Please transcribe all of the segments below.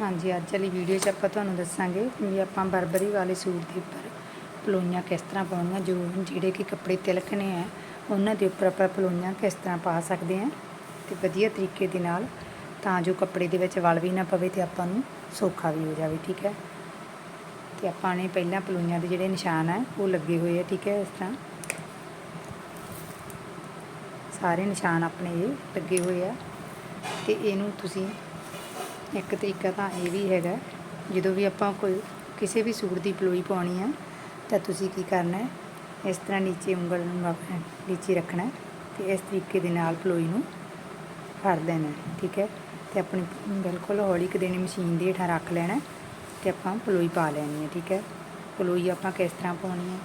ਹਾਂਜੀ, ਅੱਜ ਵਾਲੀ ਵੀਡੀਓ 'ਚ ਆਪਾਂ ਤੁਹਾਨੂੰ ਦੱਸਾਂਗੇ ਵੀ ਆਪਾਂ ਬਰਬਰੀ ਵਾਲੇ ਸੂਟ ਦੇ ਉੱਪਰ ਪਲੋਈਆਂ ਕਿਸ ਤਰ੍ਹਾਂ ਪਾਉਣੀਆਂ, ਜੋ ਜਿਹੜੇ ਕਿ ਕੱਪੜੇ ਤਿਲਕਣੇ ਆ, ਉਹਨਾਂ ਦੇ ਉੱਪਰ ਆਪਾਂ ਪਲੋਈਆਂ ਕਿਸ ਤਰ੍ਹਾਂ ਪਾ ਸਕਦੇ ਹਾਂ ਤੇ ਵਧੀਆ ਤਰੀਕੇ ਦੇ ਨਾਲ ਤਾਂ ਜੋ ਕੱਪੜੇ ਦੇ ਵਿੱਚ ਵਲ ਵੀ ਨਾ ਪਵੇ ਤੇ ਆਪਾਂ ਨੂੰ ਸੌਖਾ ਵੀ ਹੋ ਜਾਵੇ, ਠੀਕ ਹੈ? ਤੇ ਆਪਾਂ ਨੇ ਪਹਿਲਾਂ ਪਲੋਈਆਂ ਦੇ ਜਿਹੜੇ ਨਿਸ਼ਾਨ ਆ, ਉਹ ਲੱਗੇ ਹੋਏ ਆ, ਠੀਕ ਹੈ, ਇਸ ਤਰ੍ਹਾਂ। ਸਾਰੇ ਨਿਸ਼ਾਨ ਆਪਣੇ ਇਹ ਲੱਗੇ ਹੋਏ ਆ ਤੇ ਇਹਨੂੰ ਤੁਸੀਂ ਇੱਕ ਤਰੀਕਾ ਤਾਂ ਇਹ ਵੀ ਹੈਗਾ, ਜਦੋਂ ਵੀ ਆਪਾਂ ਕੋਈ ਕਿਸੇ ਵੀ ਸੂਟ ਦੀ ਪਲੋਈ ਪਾਉਣੀ ਆ, ਤਾਂ ਤੁਸੀਂ ਕੀ ਕਰਨਾ ਇਸ ਤਰ੍ਹਾਂ ਨੀਚੇ ਉਂਗਲ ਨੂੰ ਨੀਚੇ ਰੱਖਣਾ ਹੈ ਤੇ ਇਸ ਤਰੀਕੇ ਦੇ ਨਾਲ ਪਲੋਈ ਨੂੰ ਫੜ ਦੇਣਾ ਠੀਕ ਹੈ? ਤੇ ਆਪਣੀ ਬਿਲਕੁਲ ਹੌਲੀ ਕੁ ਦੇਣੀ ਮਸ਼ੀਨ ਦੇ ਹੇਠਾਂ ਰੱਖ ਲੈਣਾ ਹੈ ਤੇ ਆਪਾਂ ਪਲੋਈ ਪਾ ਲੈਣੀ ਹੈ, ਠੀਕ ਹੈ? ਪਲੋਈ ਆਪਾਂ ਕਿਸ ਤਰ੍ਹਾਂ ਪਾਉਣੀ ਹੈ?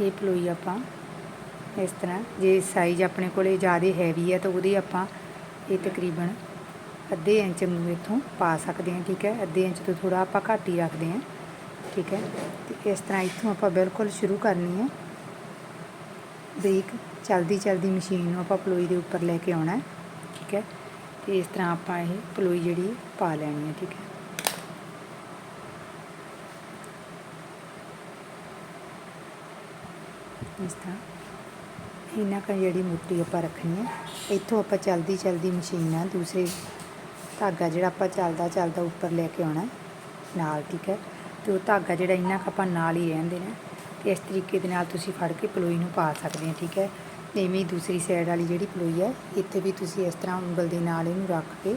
ਇਹ ਪਲੋਈ ਆਪਾਂ ਇਸ ਤਰ੍ਹਾਂ, ਜੇ ਸਾਈਜ਼ ਆਪਣੇ ਕੋਲੇ ਜ਼ਿਆਦਾ ਹੈਵੀ ਹੈ ਤਾਂ ਉਹਦੇ ਆਪਾਂ ਇਹ ਤਕਰੀਬਨ ਅੱਧੇ ਇੰਚ ਨੂੰ ਇੱਥੋਂ ਪਾ ਸਕਦੇ ਹਾਂ, ਠੀਕ ਹੈ? ਅੱਧੇ ਇੰਚ ਤੋਂ ਥੋੜਾ ਆਪਾਂ ਘੱਟ ਹੀ ਰੱਖਦੇ ਹਾਂ, ਠੀਕ ਹੈ? ਤੇ ਇਸ ਤਰ੍ਹਾਂ ਇੱਥੋਂ ਆਪਾਂ ਬਿਲਕੁਲ ਸ਼ੁਰੂ ਕਰਨੀ ਹੈ। ਬਰੀਕ ਚਲਦੀ ਚਲਦੀ ਮਸ਼ੀਨ ਨੂੰ ਆਪਾਂ ਪਲੋਈ ਦੇ ਉੱਪਰ ਲੈ ਕੇ ਆਉਣਾ ਹੈ, ਠੀਕ ਹੈ? ਤੇ ਇਸ ਤਰ੍ਹਾਂ ਆਪਾਂ ਇਹ ਪਲੋਈ ਜਿਹੜੀ ਪਾ ਲੈਣੀ ਹੈ, ਠੀਕ ਹੈ? ਇਸ ਤਰ੍ਹਾਂ ਇਹਨਾਂ ਕਾ ਜਿਹੜੀ ਮੁੱਠੀ ਆਪਾਂ ਰੱਖਣੀ ਹੈ, ਇੱਥੋਂ ਆਪਾਂ ਚਲਦੀ ਚਲਦੀ ਮਸ਼ੀਨ ਆ, ਦੂਸਰੇ ਧਾਗਾ ਜਿਹੜਾ ਆਪਾਂ ਚੱਲਦਾ ਚੱਲਦਾ ਉੱਪਰ ਲੈ ਕੇ ਆਉਣਾ ਨਾਲ ਠੀਕ ਹੈ। ਤੇ ਉਹ ਧਾਗਾ ਜਿਹੜਾ ਇਹਨਾਂ ਕਾ ਆਪਾਂ ਨਾਲ ਹੀ ਰਹਿਣ ਦੇਣਾ ਹੈ, ਤੇ ਇਸ ਤਰੀਕੇ ਦੇ ਨਾਲ ਤੁਸੀਂ ਫੜ ਕੇ ਪਲੋਈ ਨੂੰ ਪਾ ਸਕਦੇ ਹੋ, ਠੀਕ ਹੈ। ਇਵੇਂ ਹੀ ਦੂਸਰੀ ਸਾਈਡ ਵਾਲੀ ਜਿਹੜੀ ਪਲੋਈ ਹੈ, ਇੱਥੇ ਵੀ ਤੁਸੀਂ ਇਸ ਤਰ੍ਹਾਂ ਉਂਗਲ ਦੇ ਨਾਲ ਇਹਨੂੰ ਰੱਖ ਕੇ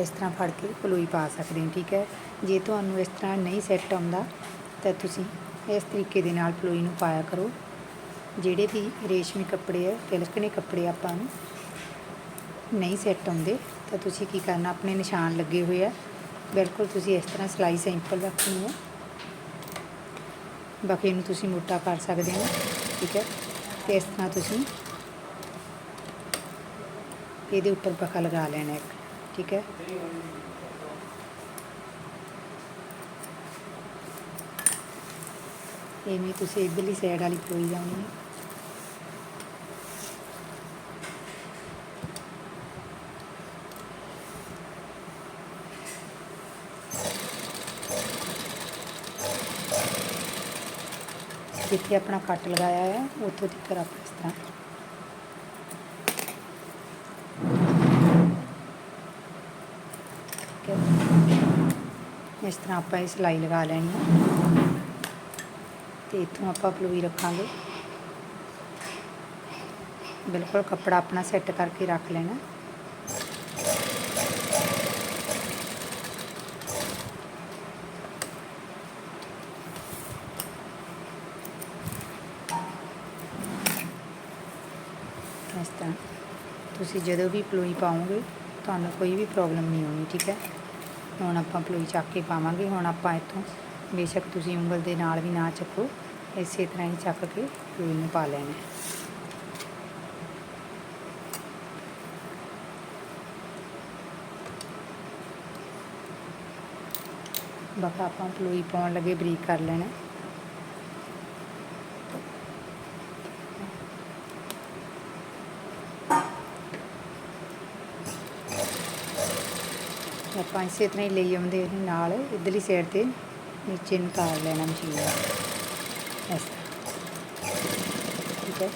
ਇਸ ਤਰ੍ਹਾਂ ਫੜ ਕੇ ਪਲੋਈ ਪਾ ਸਕਦੇ ਹੋ, ਠੀਕ ਹੈ। ਜੇ ਤੁਹਾਨੂੰ ਇਸ ਤਰ੍ਹਾਂ ਨਹੀਂ ਸੈੱਟ ਆਉਂਦਾ, ਤਾਂ ਤੁਸੀਂ ਇਸ ਤਰੀਕੇ ਦੇ ਨਾਲ ਪਲੋਈ ਨੂੰ ਪਾਇਆ ਕਰੋ। ਜਿਹੜੇ ਵੀ ਰੇਸ਼ਮੀ ਕੱਪੜੇ ਹੈ ਤਿਲਕਣੇ ਕੱਪੜੇ ਆਪਾਂ ਨੂੰ ਨਹੀਂ ਸੈੱਟ ਆਉਂਦੇ, ਤਾਂ ਤੁਸੀਂ ਕੀ ਕਰਨਾ, ਆਪਣੇ ਨਿਸ਼ਾਨ ਲੱਗੇ ਹੋਏ ਆ। ਬਿਲਕੁਲ ਤੁਸੀਂ ਇਸ ਤਰ੍ਹਾਂ ਸਲਾਈ ਸਿੰਪਲ ਰੱਖਣੀ ਹੈ ਬਾਕੀ ਇਹਨੂੰ ਤੁਸੀਂ ਮੋਟਾ ਕਰ ਸਕਦੇ ਹੋ, ਠੀਕ ਹੈ। ਤੇ ਇਸ ਤਰ੍ਹਾਂ ਤੁਸੀਂ ਇਹਦੇ ਉੱਪਰ ਬਖਾ ਲਗਾ ਲੈਣਾ ਇੱਕ, ਠੀਕ ਹੈ। ਇਵੇਂ ਤੁਸੀਂ ਇਧਰਲੀ ਸਾਈਡ ਵਾਲੀ ਪੋਈ ਜਾਣੀ ਹੈ ਜਿੱਥੇ ਆਪਣਾ ਕੱਟ ਲਗਾਇਆ ਹੈ ਉੱਥੋਂ ਤੱਕ ਆਪਾਂ ਇਸ ਤਰ੍ਹਾਂ। ਇਸ ਤਰ੍ਹਾਂ ਆਪਾਂ ਇਹ ਸਿਲਾਈ ਲਗਾ ਲੈਣੀ ਹੈ। ਤੇ ਇੱਥੋਂ ਆਪਾਂ ਪਲੋਈ ਰੱਖਾਂਗੇ। ਬਿਲਕੁਲ ਕੱਪੜਾ ਆਪਣਾ ਸੈੱਟ ਕਰਕੇ ਰੱਖ ਲੈਣਾ ਇਸ ਤਰ੍ਹਾਂ ਤੁਸੀਂ ਜਦੋਂ ਵੀ ਪਲੋਈ ਪਾਓਗੇ, ਤੁਹਾਨੂੰ ਕੋਈ ਵੀ ਪ੍ਰੋਬਲਮ ਨਹੀਂ ਹੋਣੀ, ਠੀਕ ਹੈ ਹੁਣ ਆਪਾਂ ਪਲੋਈ ਚੱਕ ਕੇ ਪਾਵਾਂਗੇ, ਹੁਣ ਆਪਾਂ ਇੱਥੋਂ ਬੇਸ਼ੱਕ ਤੁਸੀਂ ਉਂਗਲ ਦੇ ਨਾਲ ਵੀ ਨਾ ਚੱਕੋ, ਇਸੇ ਤਰ੍ਹਾਂ ਹੀ ਚੱਕ ਕੇ ਪਲੋਈ ਨੂੰ ਪਾ ਲੈਣਾ ਹੈ। ਬਾਕੀ ਆਪਾਂ ਪਲੋਈ ਪਾਉਣ ਲੱਗੇ, ਬਰੀਕ ਕਰ ਲੈਣਾ ਆਪਾਂ ਇਸੇ ਤਰ੍ਹਾਂ ਹੀ ਲਈ ਆਉਂਦੇ ਇਹਨੂੰ ਨਾਲ, ਇਧਰਲੀ ਸਾਈਡ ਤੇ ਨੀਚੇ ਨੂੰ ਤਾਰ ਲੈਣਾ ਮਸ਼ੀਨ ਇਸ ਠੀਕ ਹੈ।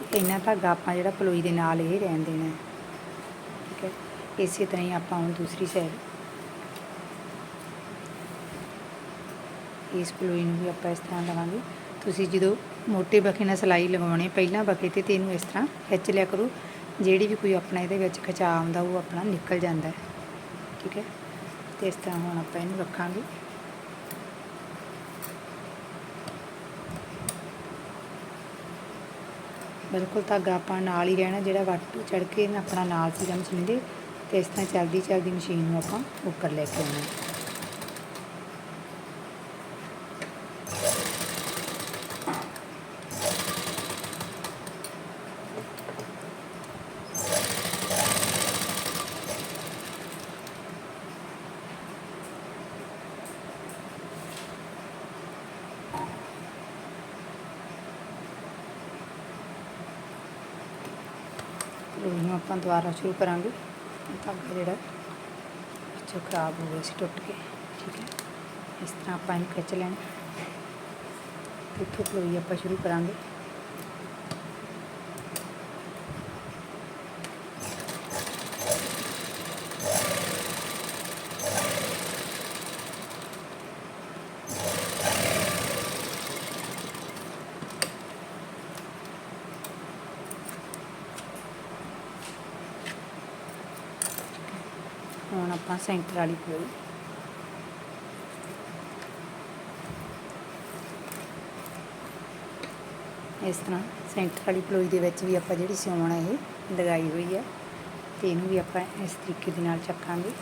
ਤੇ ਇੰਨਾ ਧਾਗਾ ਆਪਾਂ ਜਿਹੜਾ ਪਲੋਈ ਦੇ ਨਾਲ ਇਹ ਰਹਿਣ ਦੇਣਾ ਠੀਕ ਹੈ। ਇਸੇ ਤਰ੍ਹਾਂ ਹੀ ਆਪਾਂ ਹੁਣ ਦੂਸਰੀ ਸਾਈਡ ਇਸ ਪਲੋਈ ਨੂੰ ਵੀ ਆਪਾਂ ਇਸ ਤਰ੍ਹਾਂ ਲਵਾਂਗੇ। ਤੁਸੀਂ ਜਦੋਂ ਮੋਟੇ ਬਖੇ ਨਾਲ ਸਿਲਾਈ ਲਗਾਉਣੀ ਪਹਿਲਾਂ ਬਖੇ ਤੇ ਤੇ ਇਹਨੂੰ ਇਸ ਤਰ੍ਹਾਂ ਖਿੱਚ ਲਿਆ ਕਰੋ। ਜਿਹੜੀ ਵੀ ਕੋਈ ਆਪਣਾ ਇਹਦੇ ਵਿੱਚ ਖਿਚਾਅ ਆਉਂਦਾ, ਉਹ ਆਪਣਾ ਨਿਕਲ ਜਾਂਦਾ ਠੀਕ ਹੈ? ਤੇ ਇਸ ਤਰ੍ਹਾਂ ਹੁਣ ਆਪਾਂ ਇਹਨੂੰ ਰੱਖਾਂਗੇ। ਬਿਲਕੁਲ ਧਾਗਾ ਆਪਾਂ ਨਾਲ ਹੀ ਰਹਿਣਾ, ਜਿਹੜਾ ਵੱਟ ਚੜ ਕੇ ਆਪਣਾ ਨਾਲ ਸੀ ਮਸ਼ੀਨ ਦੇ ਤੇ ਇਸ ਤਰ੍ਹਾਂ ਚਲਦੀ ਚਲਦੀ ਮਸ਼ੀਨ ਨੂੰ ਆਪਾਂ ਉੱਪਰ ਲੈ ਕੇ ਆਉਣਾ ਹੈ। ਨੂੰ ਆਪਾਂ ਦੁਬਾਰਾ ਸ਼ੁਰੂ ਕਰਾਂਗੇ। ਧਾਗਾ ਜਿਹੜਾ ਵਿੱਚੋਂ ਖਰਾਬ ਹੋ ਗਿਆ ਸੀ, ਟੁੱਟ ਕੇ ਠੀਕ ਹੈ। ਇਸ ਤਰ੍ਹਾਂ ਆਪਾਂ ਇਹਨੂੰ ਖਿੱਚ ਲੈਣਾ। ਤੇ ਇੱਥੋਂ ਪਲੋਈ ਆਪਾਂ ਸ਼ੁਰੂ ਕਰਾਂਗੇ ਹੁਣ ਆਪਾਂ ਸੈਂਟਰ ਵਾਲੀ ਪਲੋਈ ਇਸ ਤਰ੍ਹਾਂ ਸੈਂਟਰ ਵਾਲੀ ਪਲੋਈ ਦੇ ਵਿੱਚ ਵੀ ਆਪਾਂ ਜਿਹੜੀ ਸਿਉਣ ਹੈ ਇਹ ਲਗਾਈ ਹੋਈ ਹੈ ਤੇ ਇਹਨੂੰ ਵੀ ਆਪਾਂ ਇਸ ਤਰੀਕੇ ਦੇ ਨਾਲ ਚੱਕਾਂਗੇ।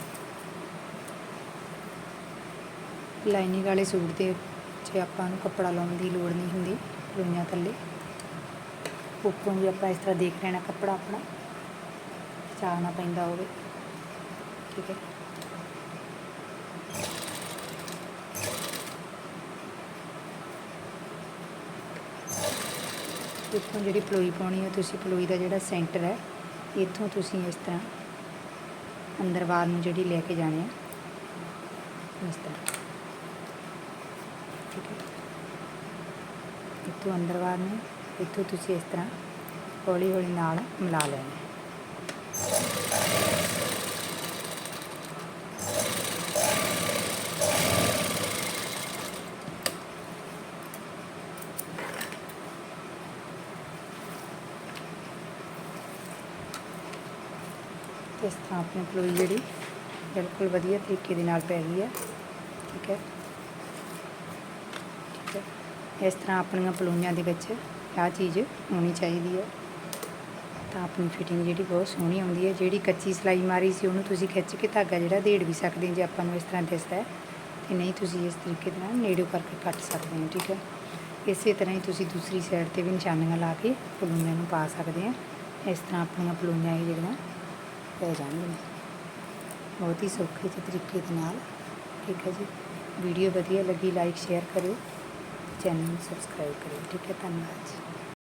ਲਾਈਨਿੰਗ ਵਾਲੇ ਸੂਟ ਦੇ 'ਚ ਆਪਾਂ ਨੂੰ ਕੱਪੜਾ ਲਾਉਣ ਦੀ ਲੋੜ ਨਹੀਂ ਹੁੰਦੀ, ਪਲੋਈਆਂ ਥੱਲੇ। ਉੱਪਰੋਂ ਵੀ ਆਪਾਂ ਇਸ ਤਰ੍ਹਾਂ ਦੇਖ ਲੈਣਾ ਕੱਪੜਾ ਆਪਣਾ ਚਾਹਣਾ ਪੈਂਦਾ ਹੋਵੇ। ਠੀਕ ਹੈ। ਇੱਥੋਂ ਜਿਹੜੀ ਪਲੋਈ ਪਾਉਣੀ ਹੈ, ਤੁਸੀਂ ਪਲੋਈ ਦਾ ਜਿਹੜਾ ਸੈਂਟਰ ਹੈ, ਇੱਥੋਂ ਤੁਸੀਂ ਇਸ ਤਰ੍ਹਾਂ ਅੰਦਰ ਵਾਲ ਨੂੰ ਜਿਹੜੀ ਲੈ ਕੇ ਜਾਣੀ ਹੈ ਇਸ ਤਰ੍ਹਾਂ। ਠੀਕ ਹੈ। ਇੱਥੋਂ ਅੰਦਰ ਬਾਹਰ ਨੂੰ, ਇੱਥੋਂ ਤੁਸੀਂ ਇਸ ਤਰ੍ਹਾਂ ਹੌਲੀ ਹੌਲੀ ਨਾਲ ਮਿਲਾ ਲੈਣਾ। ਇਸ ਤਰ੍ਹਾਂ ਆਪਣੀ ਪਲੋਈ ਜਿਹੜੀ ਬਿਲਕੁਲ ਵਧੀਆ ਤਰੀਕੇ ਦੇ ਨਾਲ ਪੈ ਗਈ ਹੈ। ਠੀਕ ਹੈ। ਠੀਕ ਹੈ। ਇਸ ਤਰ੍ਹਾਂ ਆਪਣੀਆਂ ਪਲੋਈਆਂ ਦੇ ਵਿੱਚ ਆਹ ਚੀਜ਼ ਹੋਣੀ ਚਾਹੀਦੀ ਹੈ। ਤਾਂ ਆਪਣੀ ਫਿਟਿੰਗ ਜਿਹੜੀ ਬਹੁਤ ਸੋਹਣੀ ਆਉਂਦੀ ਹੈ। ਜਿਹੜੀ ਕੱਚੀ ਸਿਲਾਈ ਮਾਰੀ ਸੀ, ਉਹਨੂੰ ਤੁਸੀਂ ਖਿੱਚ ਕੇ ਧਾਗਾ ਜਿਹੜਾ ਦੇੜ ਵੀ ਸਕਦੇ ਜੇ ਆਪਾਂ ਨੂੰ ਇਸ ਤਰ੍ਹਾਂ ਦਿਸਦਾ ਹੈ। ਤੇ ਨਹੀਂ ਤੁਸੀਂ ਇਸ ਤਰੀਕੇ ਦੇ ਨਾਲ ਨੇੜਿਓਂ ਕਰਕੇ ਕੱਟ ਸਕਦੇ ਹੋ। ਠੀਕ ਹੈ। ਇਸੇ ਤਰ੍ਹਾਂ ਹੀ ਤੁਸੀਂ ਦੂਸਰੀ ਸਾਈਡ ਤੇ ਵੀ ਨਿਸ਼ਾਨੀਆਂ ਲਾ ਕੇ ਪਲੋਈਆਂ ਨੂੰ ਪਾ ਸਕਦੇ ਆ ਇਸ ਤਰ੍ਹਾਂ ਆਪਣੀਆਂ ਪਲੋਈਆਂ ਇਹ ਜਿਹੜੀਆਂ ਪੈ ਜਾਣਗੀਆਂ ਬਹੁਤ ਹੀ ਸੌਖੇ ਜਿਹੇ ਤਰੀਕੇ ਦੇ ਨਾਲ। ਠੀਕ ਹੈ ਜੀ। ਵੀਡੀਓ ਵਧੀਆ ਲੱਗੀ ਲਾਈਕ ਸ਼ੇਅਰ ਕਰਿਓ। ਚੈਨਲ ਨੂੰ ਸਬਸਕ੍ਰਾਈਬ ਕਰਿਓ। ਠੀਕ ਹੈ, ਧੰਨਵਾਦ ਜੀ।